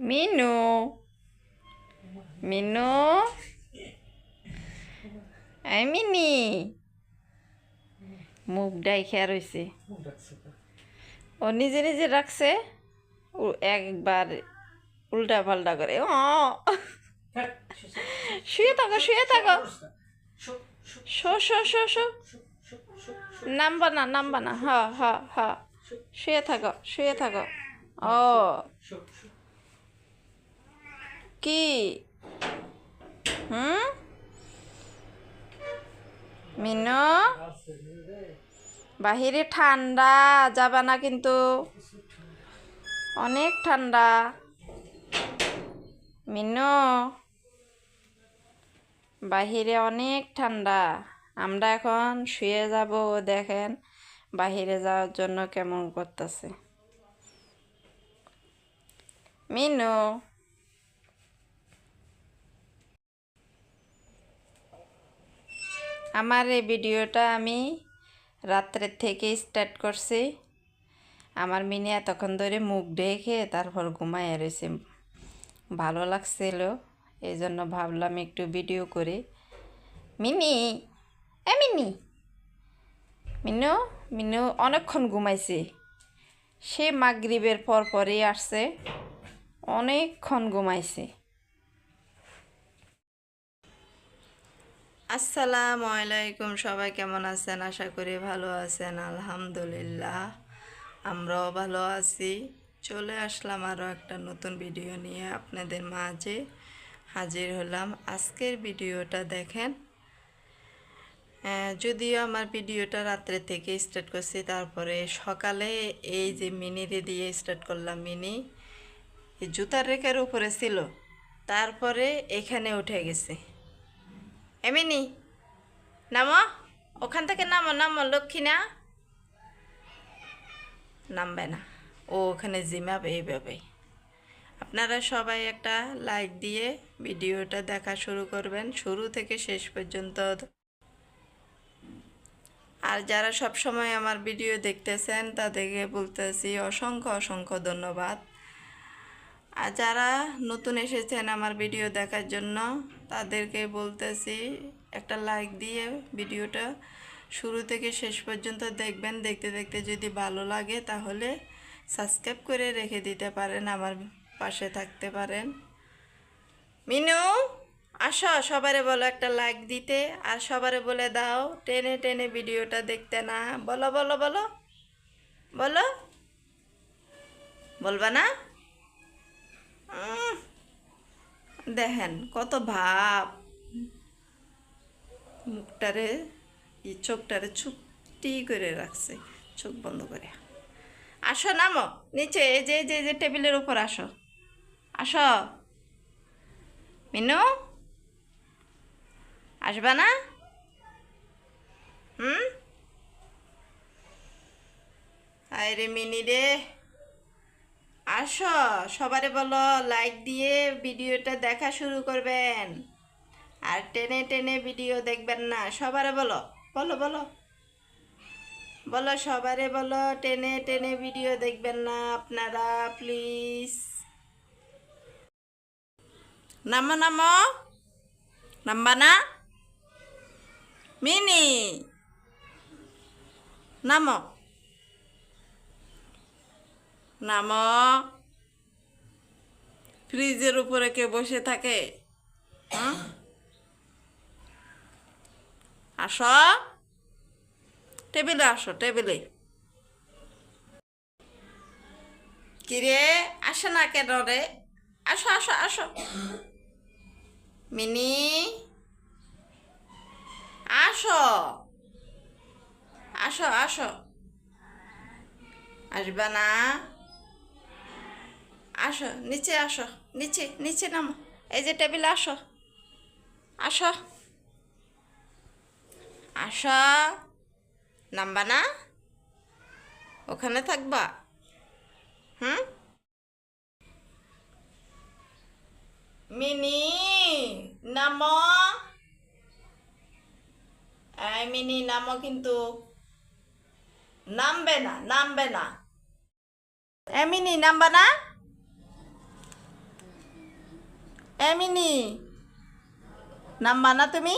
মিনু মিনু এই মিনি মুখ ডাইখা রয়েছে ও নিজে নিজে রাখছে একবার উল্টা পাল্টা করে। ও। শুয়ে থাকো শুয়ে থাকো। শো শো শো শো। নামবা না নামবা না। হ হ হ। শুয়ে থাকো শুয়ে থাকো। ও। কি? হুম? মিনু? বাহিরে ঠান্ডা, যাবে না কিন্তু। অনেক ঠান্ডা। মিনু? বাহিরে অনেক ঠান্ডা। আমরা এখন শুয়ে যাব, দেখেন বাহিরে যাওয়ার জন্য কেমন করতেছে। মিনু? আমার এই ভিডিওটা আমি রাত্রের থেকে স্টার্ট করছি। আমার মিনি এতক্ষণ ধরে মুখ ঢেকে তারপর ঘুমায় রয়েছে ভালো লাগছিল, এই জন্য ভাবলাম একটু ভিডিও করে। মিনি, এ মিনি। মিনু মিনু অনেকক্ষণ ঘুমাইছে। সে মাগরিবের পর পরই আসছে। অনেকক্ষণ ঘুমাইছে। আসসালামু আলাইকুম, সবাই কেমন আছেন? আশা করি ভালো আছেন, আলহামদুলিল্লাহ। আমরাও ভালো আছি। চলে আসলাম আরও একটা নতুন ভিডিও নিয়ে আপনাদের মাঝে। হাজির হলাম আজকের ভিডিওটা দেখেন। যদিও আমার ভিডিওটা রাত্রে থেকে স্টার্ট করছি, তারপরে সকালে এই যে মিনিরে দিয়ে স্টার্ট করলাম মিনি জুতার রেখার উপরে ছিল, তারপরে এখানে উঠে গেছে। এমিনি, নামো। ওখান থেকে নামো নামো, লক্ষ্মী না? নামবে না। ও ওখানে জিমাবে এইভাবে। আপনারা সবাই একটা লাইক দিয়ে ভিডিওটা দেখা শুরু করবেন। শুরু থেকে শেষ পর্যন্ত। আর যারা সব সময় আমার ভিডিও দেখতেছেন, তাদেরকে বলতেছি অসংখ্য অসংখ্য ধন্যবাদ। আর যারা নতুন এসেছেন আমার ভিডিও দেখার জন্য, তাদেরকে বলতেছি একটা লাইক দিয়ে ভিডিওটা শুরু থেকে শেষ পর্যন্ত দেখবেন। দেখতে দেখতে যদি ভালো লাগে তাহলে সাবস্ক্রাইব করে রেখে দিতে পারেন, আমার পাশে থাকতে পারেন। মিনু, আসো, সবারে বলো একটা লাইক দিতে আর সবারে বলে দাও, টেনে টেনে ভিডিওটা দেখতে না। বলো বলো বলো বলো, বলবা না? দেখেন, কত ভাব। মুখটারে ই চোখটারে ছুটি করে রাখছে, চোখ বন্ধ করে। আসো, নামো, নিচে, এই যে যে যে, টেবিলের উপর আসো। আসো। মিনু? আসবা না? হুম? আয় রে মিনি রে। আসো, সবারে বলো লাইক দিয়ে ভিডিওটা দেখা শুরু করবেন। আর টেনে টেনে ভিডিও দেখবেন না, সবারে বলো বলো বলো। বলো, সবারে বলো, টেনে টেনে ভিডিও দেখবেন না আপনারা প্লিজ নামো নামো। নাম্বা না? মিনি। নামো। নামো। ফ্রিজের উপরে কে বসে থাকে? হুম? আসো। টেবিলে আসো, টেবিলে। কিরে, আসে না কেন রে? আসো আসো আসো। মিনি। আসো। আসো আসো। আসবা না? আসো, নিচে আসো, নিচে নিচে নামো। এই যে টেবিলে আসো। আসো। আসো। নামবা না? ওখানে থাকবা? হুম? মিনি, নামো। এই মিনি, নামো কিন্তু। নামবে না নামবে না। এ মিনি, নামবা না? এমিনি নাম্বা না তুমি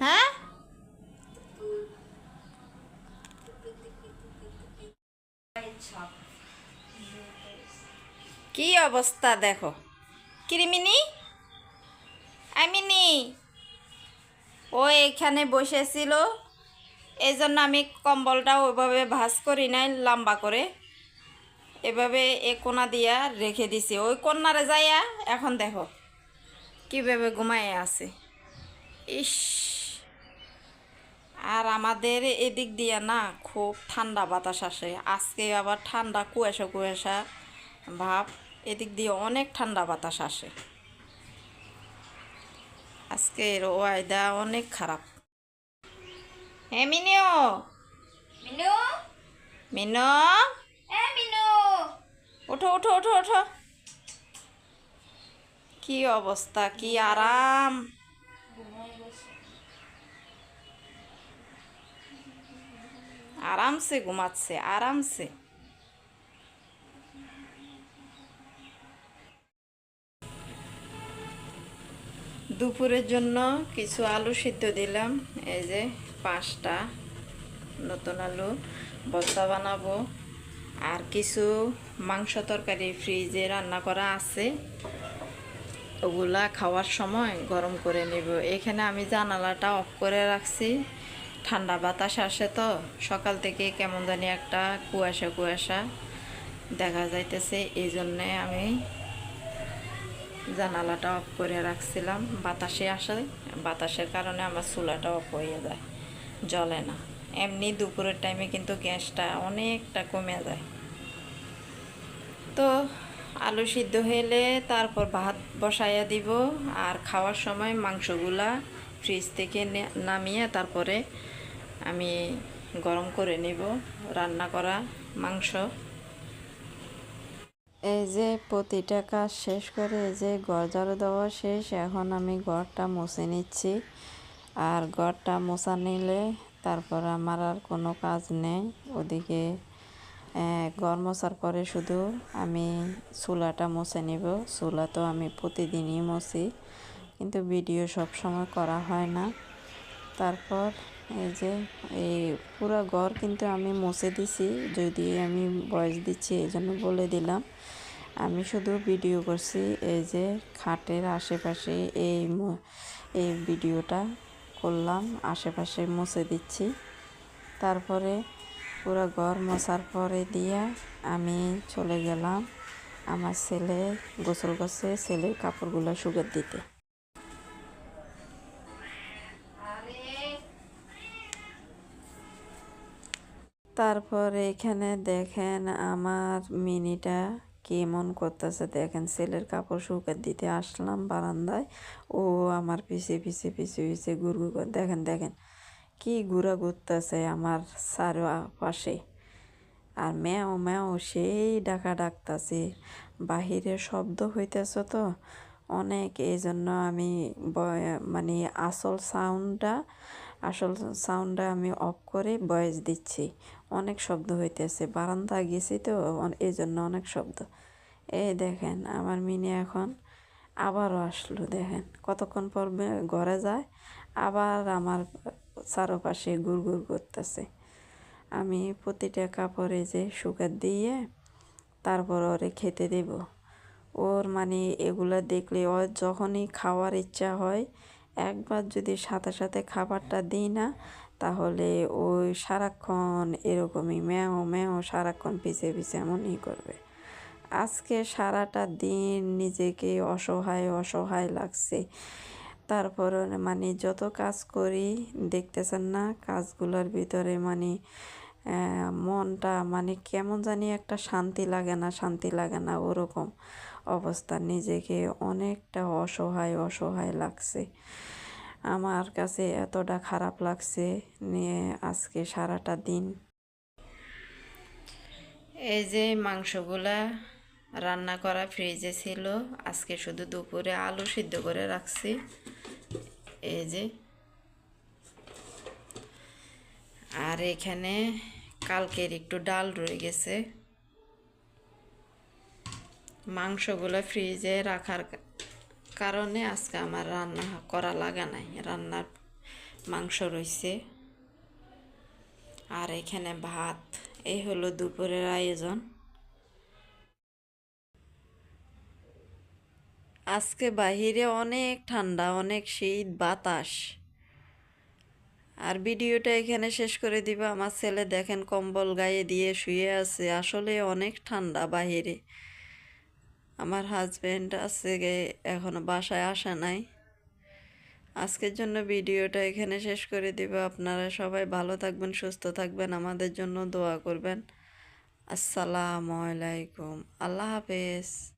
হ্যাঁ কি অবস্থা দেখো? কিরিমিনি? আমিনি ও এখানে বসেছিল। এই জন্য আমি কম্বলটা ওইভাবে ভাঁজ করি নাই, লম্বা করে। এভাবে এ কোনা দিয়া রেখে দিছি। ওই কন্যারে যাইয়া এখন দেখো কীভাবে ঘুমায় আছে। ইস। আর আমাদের এদিক দিয়া না খুব ঠান্ডা বাতাস আসে। আজকে আবার ঠান্ডা কুয়াশা কুয়াশা ভাব। এদিক দিয়ে অনেক ঠান্ডা বাতাস আসে। আজকের ওয়াইদা অনেক খারাপ। হ্যাঁ মিনিও মিনু। মিনো। এ মিনু। ওঠো ওঠো ওঠো ওঠো। কি অবস্থা, কি আরাম। আরামসে ঘুমাচ্ছে, আরামসে। দুপুরের জন্য কিছু আলু সিদ্ধ দিলাম, এই যে পাঁচটা নতুন আলু, বস্তা বানাবো, আর কিছু মাংস তরকারি ফ্রিজে রান্না করা আছে। ওগুলা খাওয়ার সময় গরম করে নেব। এখানে আমি জানালাটা অফ করে রাখছি। ঠান্ডা বাতাস আসে তো, সকাল থেকে কেমন জানি একটা কুয়াশা কুয়াশা দেখা যাইতেছে। এই জন্যে আমি জানালাটা অফ করে রাখছিলাম। বাতাসে আসে, বাতাসের কারণে আমার চুলাটা অফ হয়ে যায়, জ্বলে না। এমনি দুপুরের টাইমে কিন্তু গ্যাসটা অনেকটা কমে যায়। তো আলু সিদ্ধ হলে তারপর ভাত বসাইয়া দিব আর খাওয়ার সময় মাংসগুলা ফ্রিজ থেকে নামিয়ে তারপরে আমি গরম করে নিব রান্না করা মাংস। এই যে প্রতিটা কাজ শেষ করে এই যে ঝাড়ু দেওয়া শেষ, এখন আমি ঘরটা মুছে নিচ্ছি। আর ঘরটা মোছা নিলে তারপর আমার আর কোনো কাজ নেই, ওদিকে ঘর মোছার পরে শুধু আমি চুলাটা মুছে নিব। চুলা তো আমি প্রতিদিনই মুছি, কিন্তু ভিডিও সব সময় করা হয় না। তারপর এই যে, এই পুরো ঘর কিন্তু আমি মুছে দিছি, যদি আমি ভয়েস দিচ্ছি এই জন্য বলে দিলাম। আমি শুধু ভিডিও করছি, এই যে খাটের আশেপাশে এই এই ভিডিওটা করলাম, আশেপাশে মুছে দিচ্ছি। তারপরে পুরো ঘর মোছার পরে দিয়া আমি চলে গেলাম আমার ছেলে গোসল করছে, ছেলের কাপড়গুলো শুকাত দিতে। তারপর এখানে দেখেন আমার মিনিটা কেমন করতেছে। দেখেন ছেলের কাপড় শুকাত দিতে আসলাম বারান্দায়। ও আমার পিছিয়ে পিছে পিছিয়ে পিছে ঘুরঘু করে দেখেন দেখেন। কি ঘুরা ঘুরতেছে আমার চারো পাশে। আর ম্যাও ম্যাও সেই ডাকা ডাকতাছে। বাহিরে শব্দ হইতেছে তো। অনেক এই জন্য আমি মানে আসল সাউন্ডটা আসল সাউন্ডটা আমি অফ করে ভয়েস দিচ্ছি। অনেক শব্দ হইতেছে। বারান্দা গেছি তো এই জন্য অনেক শব্দ। এই দেখেন, আমার মিনি এখন আবারও আসলো দেখেন। কতক্ষণ পর ঘরে যায়। আবার আমার চারপাশে গুড় গুড় করতেছে। আমি প্রতিটা কাপড়ে যে সুগার দিয়ে তারপর ওরে খেতে দেব। ওর মানে এগুলা দেখলে ওর যখনই খাওয়ার ইচ্ছা হয়, একবার যদি সাথে সাথে খাবারটা দিই না, তাহলে ওই সারাক্ষণ এরকমই ম্যাও ম্যাও সারাক্ষণ পিছে পিছে এমনই করবে। আজকে সারাটা দিন নিজেকে অসহায় অসহায় লাগছে। তারপর মানে যত কাজ করি, দেখতেছেন না কাজগুলোর ভিতরে মানে মনটা মানে কেমন জানি একটা শান্তি লাগে না, শান্তি লাগে না ওরকম অবস্থা। নিজেকে অনেকটা অসহায় অসহায় লাগছে। আমার কাছে এতটা খারাপ লাগছে নিয়ে আজকে সারাটা দিন। এই যে মাংসগুলা রান্না করা ফ্রিজে ছিল, আজকে শুধু দুপুরে আলু সিদ্ধ করে রাখছি। এই যে। আর এখানে কালকের একটু ডাল রয়ে গেছে। মাংসগুলো ফ্রিজে রাখার কারণে আজকে আমার রান্না করা লাগা নাই। রান্নার মাংস রয়েছে। আর এখানে ভাত। এই হলো দুপুরের আয়োজন। আজকে বাহিরে অনেক ঠান্ডা, অনেক শীত, বাতাস। আর ভিডিওটা এখানে শেষ করে দিব। আমার ছেলে দেখেন কম্বল গায়ে দিয়ে শুয়ে আছে। আসলে অনেক ঠান্ডা বাহিরে। আমার হাজবেন্ড আছে গে এখনও বাসায় আসা নাই। আজকের জন্য ভিডিওটা এখানে শেষ করে দিব। আপনারা সবাই ভালো থাকবেন, সুস্থ থাকবেন। আমাদের জন্য দোয়া করবেন। আসসালামু আলাইকুম। আল্লাহ হাফেজ।